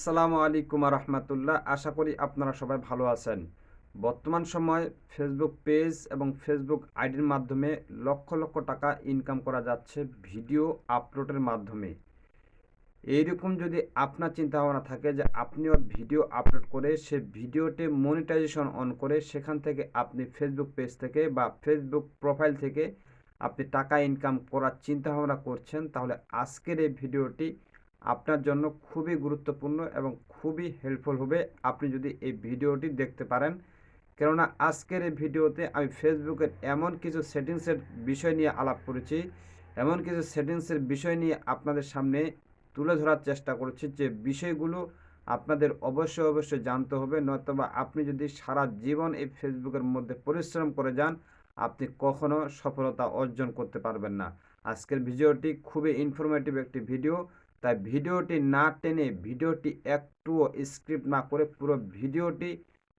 আসসালামু আলাইকুম রহমতুল্লাহ আশা করি আপনারা সবাই ভালো আছেন। বর্তমান সময় ফেসবুক পেজ এবং ফেসবুক আইডির মাধ্যমে লক্ষ লক্ষ টাকা ইনকাম করা যাচ্ছে ভিডিও আপলোডের মাধ্যমে। এইরকম যদি আপনার চিন্তা ভাবনা থাকে যে আপনিও ভিডিও আপলোড করে সে ভিডিওতে মনিটাইজেশন অন করে সেখান থেকে আপনি ফেসবুক পেজ থেকে বা ফেসবুক প্রোফাইল থেকে আপনি টাকা ইনকাম করার চিন্তা ভাবনা করছেন, তাহলে আজকের এই ভিডিওটি আপনার জন্য খুবই গুরুত্বপূর্ণ এবং খুবই হেল্পফুল হবে। আপনি যদি এই ভিডিওটি দেখতে পারেন, কেননা আজকের এই ভিডিওতে আমি ফেসবুকের এমন কিছু সেটিংসের বিষয় নিয়ে আলাপ করেছি। এমন কিছু সেটিংসের বিষয় নিয়ে আপনাদের সামনে তুলে ধরার চেষ্টা করছি যে বিষয়গুলো আপনাদের অবশ্যই অবশ্যই জানতে হবে। নয়তোবা আপনি যদি সারা জীবন এই ফেসবুকের মধ্যে পরিশ্রম করে যান, আপনি কখনো সফলতা অর্জন করতে পারবেন না। আজকের ভিডিওটি খুবই ইনফরমেটিভ একটি ভিডিও তাই ভিডিওটি না টেনে ভিডিওটি একটুও স্ক্রিপ্ট না করে পুরো ভিডিওটি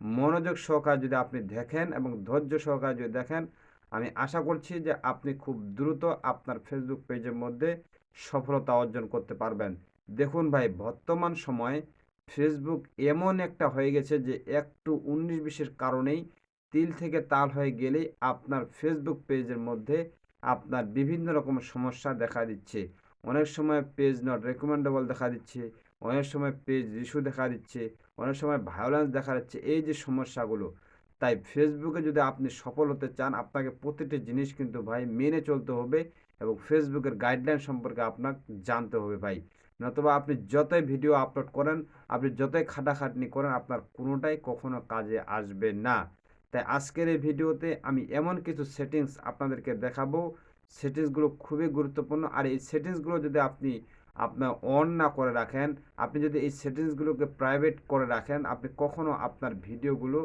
মনোযোগ সহকারে যদি আপনি দেখেন এবং ধৈর্য সহকারে যদি দেখেন, আমি আশা করছি যে আপনি খুব দ্রুত আপনার ফেসবুক পেজের মধ্যে সফলতা অর্জন করতে পারবেন। দেখুন ভাই, বর্তমান সময়ে ফেসবুক এমন একটা হয়ে গেছে যে একটু উনিশ বিশের কারণেই তিল থেকে তাল হয়ে গেলেই আপনার ফেসবুক পেজের মধ্যে আপনার বিভিন্ন রকম সমস্যা দেখা দিচ্ছে। অনেক সময় পেজ নট রেকমেন্ডেবল দেখা দিচ্ছে, অনেক সময় পেজ ইস্যু দেখা দিচ্ছে, অনেক সময় ভায়োলেন্স দেখা যাচ্ছে, এই যে সমস্যাগুলো। তাই ফেসবুকে যদি আপনি সফল হতে চান, আপনাকে প্রতিটি জিনিস কিন্তু ভাই মেনে চলতে হবে এবং ফেসবুকের গাইডলাইন সম্পর্কে আপনার জানতে হবে ভাই। নতুবা আপনি যতই ভিডিও আপলোড করেন, আপনি যতই খাটাখাটনি করেন, আপনার কোনোটাই কখনো কাজে আসবে না। তাই আজকের এই ভিডিওতে আমি এমন কিছু সেটিংস আপনাদেরকে দেখাবো সেটিংসগুলো খুবই গুরুত্বপূর্ণ। আর এই সেটিংসগুলো যদি আপনি আপনার অন না করে রাখেন, আপনি যদি এই সেটিংসগুলোকে প্রাইভেট করে রাখেন, আপনি কখনো আপনার ভিডিওগুলো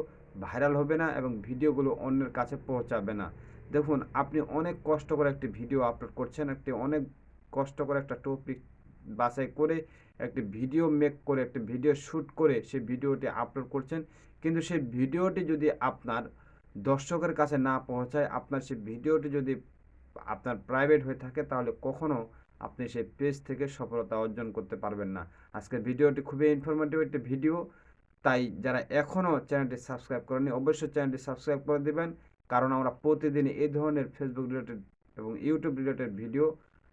ভাইরাল হবে না এবং ভিডিওগুলো অন্যের কাছে পৌঁছাবে না। দেখুন, আপনি অনেক কষ্ট করে একটি ভিডিও আপলোড করছেন, একটি অনেক কষ্ট করে একটা টপিক বাছাই করে, একটি ভিডিও মেক করে, একটি ভিডিও শ্যুট করে সেই ভিডিওটি আপলোড করছেন। কিন্তু সেই ভিডিওটি যদি আপনার দর্শকের কাছে না পৌঁছায়, আপনার সেই ভিডিওটি যদি আপনার প্রাইভেট হয়ে থাকে, তাহলে কখনো আপনি সেই পেজ থেকে সফলতা অর্জন করতে পারবেন না। আজকের ভিডিওটি খুবই ইনফরমেটিভ একটি ভিডিও তাই যারা এখনও চ্যানেলটি সাবস্ক্রাইব করেনি অবশ্যই চ্যানেলটি সাবস্ক্রাইব করে দেবেন, কারণ আমরা প্রতিদিন এই ধরনের ফেসবুক রিলেটেড এবং ইউটিউব রিলেটেড ভিডিও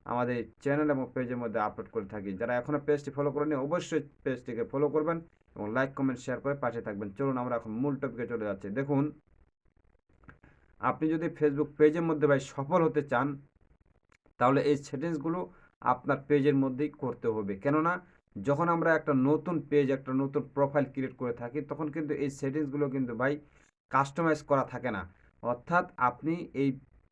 আমাদের চ্যানেল এবং পেজের মধ্যে আপলোড করে থাকি। যারা এখনও পেজটি ফলো করেনি অবশ্যই পেজটিকে ফলো করবেন এবং লাইক কমেন্ট শেয়ার করে পাশে থাকবেন। চলুন আমরা এখন মূল টপিকে চলে যাচ্ছি। দেখুন আপনি যদি ফেসবুক পেজের মধ্যে ভাই সফল হতে চান, তাহলে এই সেটিংসগুলো আপনার পেজের মধ্যেই করতে হবে। কেননা, যখন আমরা একটা নতুন পেজ একটা নতুন প্রোফাইল ক্রিয়েট করে থাকি, তখন কিন্তু এই সেটিংসগুলো কিন্তু ভাই কাস্টমাইজ করা থাকে না। অর্থাৎ আপনি এই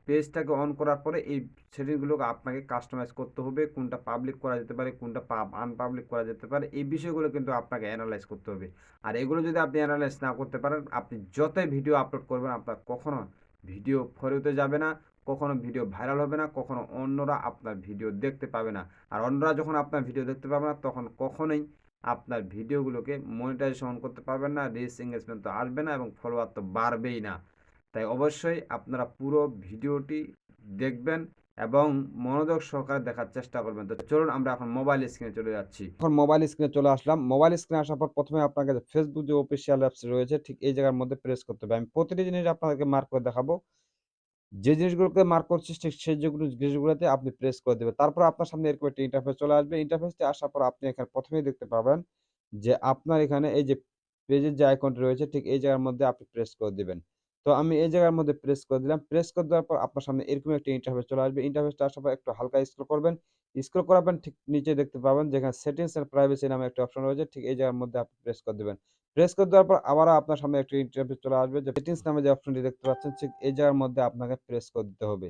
পেজটাকে অন করার পরে এই সেটিংসগুলোকে আপনাকে কাস্টমাইজ করতে হবে, কোনটা পাবলিক করা যেতে পারে, কোনটা আনপাবলিক করা যেতে পারে, এই বিষয়গুলো কিন্তু আপনাকে অ্যানালাইজ করতে হবে। আর এগুলো যদি আপনি অ্যানালাইজ না করতে পারেন, আপনি যতই ভিডিও আপলোড করবেন, আপনার কখনো ভিডিও ফরিতে যাবে না, কখনো ভিডিও ভাইরাল হবে না, কখনো অন্যরা আপনার ভিডিও দেখতে পাবে না। আর অন্যরা যখন আপনার ভিডিও দেখতে পাবে না, তখন কখনোই আপনার ভিডিওগুলোকে মনিটাইজেশন করতে পারবেন না রিস এঙ্গেজমেন্ট তো আসবে না এবং ফলোয়ার তো বাড়বেই না। তাই অবশ্যই আপনারা পুরো ভিডিওটি দেখবেন এবং মনোযোগ সহকারে দেখার চেষ্টা করবেন। তো চলুন আমরা এখন মোবাইল স্ক্রিনে চলে যাচ্ছি। এখন মোবাইল স্ক্রিনে চলে আসলাম। মোবাইল স্ক্রিনে আসার পর প্রথমে আপনাকে ফেসবুক যে অফিসিয়াল অ্যাপস রয়েছে, ঠিক এই জায়গার মধ্যে প্রেস করতে হবে। আমি প্রতিটি জিনিস আপনাদেরকে মার্ক করে দেখাবো। যে জিনিসগুলোকে মার্ক করছি, ঠিক সেই যেগুলো জিনিসগুলোতে আপনি প্রেস করে দেবেন। তারপর আপনার সামনে এরকম একটা ইন্টারফেস চলে আসবে। ইন্টারফেসটি আসার পর আপনি এখানে প্রথমেই দেখতে পাবেন যে আপনার এখানে এই যে পেজের যে আইকনটি রয়েছে, ঠিক এই জায়গার মধ্যে আপনি প্রেস করে দেবেন। তো আমি এই জায়গার মধ্যে প্রেস করে দিলাম। প্রেস করে দেওয়ার পর আপনার সামনে এরকম একটা ইন্টারফেস চলে আসবে। ইন্টারফেসটা আসার পর একটু হালকা স্ক্রল করবেন। স্ক্রল করাবেন ঠিক নিচে দেখতে পাবেন যেখানে সেটিংস এন্ড প্রাইভেসি নামে একটা অপশন রয়েছে। ঠিক এই জায়গার মধ্যে আপনি প্রেস করে দেবেন। প্রেস করে দেওয়ার পর আবার আপনার সামনে একটা ইন্টারফেস চলে আসবে। যে সেটিংস নামে যে অপশনটি দেখতে পাচ্ছেন, ঠিক এই জায়গার মধ্যে আপনাকে প্রেস করে দিতে হবে।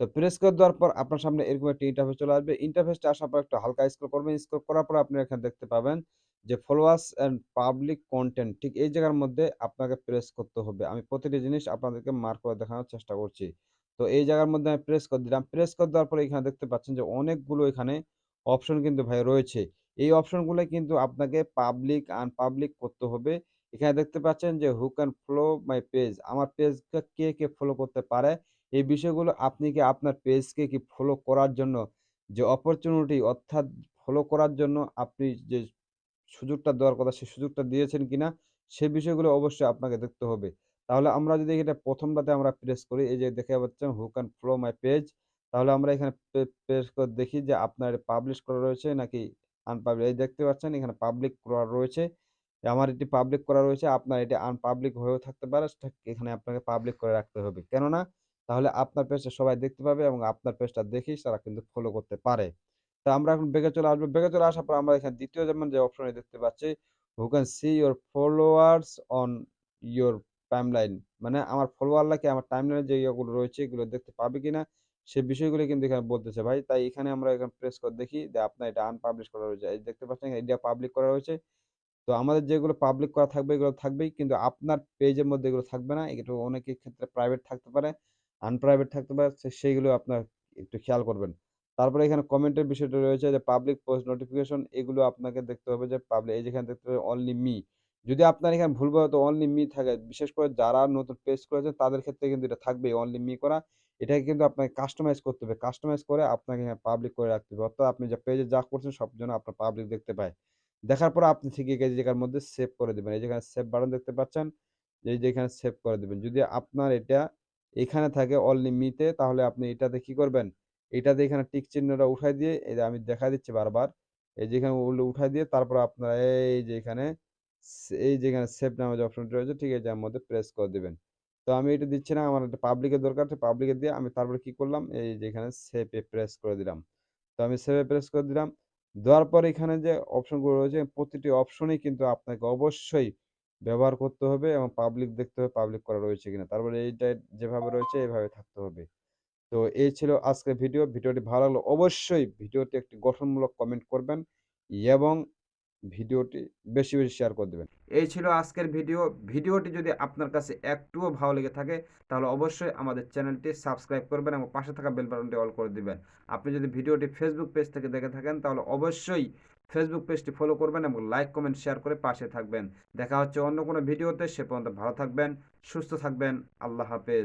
তো প্রেস করে দেওয়ার পর আপনার সামনে এরকম একটা ইন্টারফেস চলে আসবে। ইন্টারফেসটা আসার পর একটু হালকা স্ক্রল করবেন। স্ক্রল করার পর আপনি এখানে দেখতে পাবেন যে ফলোয়ার্স অ্যান্ড পাবলিক কন্টেন্ট ঠিক এই জায়গার মধ্যে আপনাকে প্রেস করতে হবে। আমি প্রতিটি জিনিস আপনাদেরকে মার্ক করে দেখানোর চেষ্টা করছি। তো এই জায়গার মধ্যে আমি প্রেস করে দিলাম। প্রেস করে দেওয়ার পরে এখানে দেখতে পাচ্ছেন যে অনেকগুলো এখানে অপশন কিন্তু ভাই রয়েছে। এই অপশনগুলো কিন্তু আপনাকে পাবলিক আনপাবলিক করতে হবে। এখানে দেখতে পাচ্ছেন যে who can follow my page আমার পেজকে কে কে ফলো করতে পারে এই বিষয়গুলো আপনি কি আপনার পেজকে কি ফলো করার জন্য যে অপরচুনিটি অর্থাৎ ফলো করার জন্য আপনি যে, সুযোগটা দেওয়ার কথা সেই সুযোগটা দিয়েছেন কিনা, সে বিষয়গুলো অবশ্যই আপনাকে দেখতে হবে। তাহলে আমরা যদি এটা ১ম টাতে আমরা প্রেস করি, এই যে দেখে পাচ্ছেন who can follow my page তাহলে আমরা এখানে প্রেস করে দেখি যে, আপনার পাবলিশ করা রয়েছে নাকি আনপাবলি এই দেখতে পাচ্ছেন এখানে পাবলিক করা রয়েছে। আমার এটি পাবলিক করা রয়েছে, আপনার এটি আনপাবলিক হয়েও থাকতে পারে। এখানে আপনাকে পাবলিক করে রাখতে হবে। কেননা তাহলে আপনার পেজটা সবাই দেখতে পাবে এবং আপনার পেজটা দেখেই তারা কিন্তু ফলো করতে পারে। তো আমরা এখন ব্যাকে চলে আসব। ব্যাকে চলে আসার পর আমরা এখানে ২য় যেমন যে অপশনে দেখতে পাচ্ছি, who can see your followers on your timeline মানে আমার ফলোয়াররা কি আমার টাইমলাইনে যে ইয়েগুলো রয়েছে এগুলো দেখতে পাবে কিনা সে বিষয়গুলো কিন্তু এখানে বলতেছে ভাই। তাই এখানে আমরা এখানে প্রেস করে দেখি যে আপনার এটা আনপাবলিশ করা রয়েছে। এই দেখতে পাচ্ছেন এটা পাবলিক করা রয়েছে। তো আমাদের যেগুলো পাবলিক করা থাকবে এগুলো থাকবেই। কিন্তু আপনার পেজের মধ্যে এগুলো থাকবে না। এগুলো অনেকের ক্ষেত্রে প্রাইভেট থাকতে পারে, আনপ্রাইভেট থাকতে পারে। সেইগুলো আপনার একটু খেয়াল করবেন। তারপরে এখানে কমেন্টের বিষয়টা রয়েছে যে পাবলিক পোস্ট নোটিফিকেশন এগুলো আপনাকে দেখতে হবে যে পাবলিক এই যেখানে দেখতে হবে অনলি মি। যদি আপনার এখানে ভুলবশত অনলি মি থাকে বিশেষ করে যারা নতুন পেজ করেছেন তাদের ক্ষেত্রে কিন্তু এটা থাকবেই অনলি মি করা। এটাকে কিন্তু আপনাকে কাস্টমাইজ করতে হবে। কাস্টমাইজ করে আপনাকে পাবলিক করে রাখতে হবে। অর্থাৎ আপনি যে পেজে যা করছেন সব যেন আপনার পাবলিক দেখতে পায়। দেখার পর আপনি ঠিক এই জায়গার মধ্যে সেভ করে দিবেন। এই যেখানে সেভ বাটন দেখতে পাচ্ছেন, এই যে এখানে সেভ করে দিবেন। যদি আপনার এটা এখানে থাকে অনলি মি তে তাহলে আপনি এটাতে কি করবেন? এটাতে এখানে টিক চিহ্নটা উঠাই দিয়ে এই যে আমি দেখায় দিচ্ছি বারবার। এই যে এখানে উঠাই দিয়ে তারপর আপনারা এই যে এখানে এই যে এখানে সেভ নামে যে অপশনটি রয়েছে ঠিক এই জায়গার মধ্যে প্রেস করে দিবেন। তো আমি এটা দিচ্ছি না আমার একটা পাবলিকের দরকার আছে পাবলিকে দিয়ে আমি তারপরে কি করলাম? এই যে এখানে সেভ প্রেস করে দিলাম। তো আমি সেভ প্রেস করে দিলাম। দেওয়ার পর এখানে যে অপশনগুলো রয়েছে, প্রতিটি অপশনেই কিন্তু আপনাকে অবশ্যই ব্যবহার করতে হবে এবং পাবলিক দেখতে হবে পাবলিক করা রয়েছে কিনা। তারপরে এইটা যেভাবে রয়েছে এভাবে থাকতে হবে। তো এই ছিল আজকের ভিডিও। ভিডিওটি ভালো লাগলে অবশ্যই ভিডিওতে একটি গঠনমূলক কমেন্ট করবেন এবং ভিডিওটি বেশি, বেশি শেয়ার করে দেবেন এই ছিল আজকের ভিডিও। ভিডিওটি যদি আপনার কাছে একটুও ভালো লেগে থাকে তাহলে অবশ্যই আমাদের চ্যানেলটি সাবস্ক্রাইব করবেন এবং পাশে থাকা বেল বাটনটি অল করে দিবেন। আপনি যদি ভিডিওটি ফেসবুক পেজ থেকে দেখে থাকেন তাহলে অবশ্যই ফেসবুক পেজটি ফলো করবেন এবং লাইক, কমেন্ট, শেয়ার করে পাশে থাকবেন। দেখা হচ্ছে অন্য কোনো ভিডিওতে। সে পর্যন্ত ভালো থাকবেন, সুস্থ থাকবেন। আল্লাহ হাফেজ।